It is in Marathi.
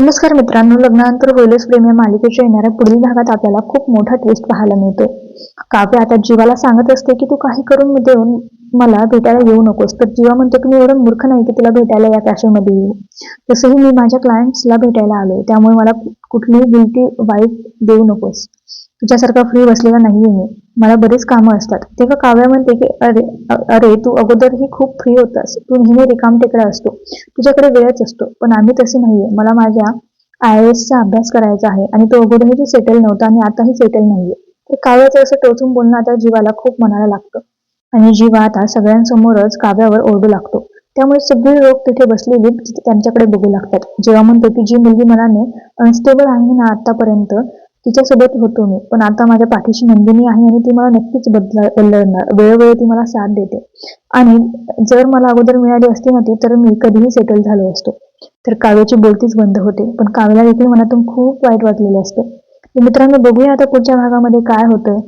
नमस्कार मित्रांनो लग्नानंतर होईलच प्रेम या मालिकेच्या येणाऱ्या पुढील भागात आपल्याला खूप मोठा ट्विस्ट पाहायला मिळतो. काव्य आता जीवाला सांगत असते की तू काही करून देऊन मला भेटायला येऊ नकोस. तर जीवा म्हणतो की मी एवढं मूर्ख नाही की तुला भेटायला या कॅफेमध्ये येऊ. तसंही मी माझ्या क्लायंट्सला भेटायला आलोय. त्यामुळे मला कुठलीही गिल्टी वाईट देऊ नकोस. तुझ्यासारखा फ्री बसलेला नाहीये मी. मला बरीच कामं असतात. तेव्हा काव्या म्हणते की अरे अरे तू अगोदरही खूप फ्री होतास. तू नेहमी रिकाम टेकडा असतो. तुझ्याकडे वेळच असतो. पण आम्ही तसे नाहीये. मला माझ्या आय एसचा अभ्यास करायचा आहे आणि तो अगोदरही सेटल नव्हता आणि आताही सेटल नाहीये. तर काव्याचं असं टोचून बोलणं आता जीवाला खूप मनाला लागतं. आणि जीवा आता सगळ्यांसमोरच काव्यावर ओरडू लागतो. त्यामुळे सगळे लोक तिथे बसलेली त्यांच्याकडे बघू लागतात. जेव्हा म्हणतो की जी मुलगी मनाने अनस्टेबल आहे ना आतापर्यंत तिच्यासोबत होतो मी. पण आता माझ्या पाठीशी नंदिनी आहे आणि ती मला नक्कीच बदला बदलणार. वेळोवेळी ती मला साथ देते. आणि जर मला अगोदर मिळाली असती ना ती तर मी कधीही सेटल झालो असतो. तर काव्याची बोलतीच बंद होते. पण काव्याला देखील मनातून खूप वाईट वाटलेले असतं. मित्रांनो बघूया आता पुढच्या भागामध्ये काय होतं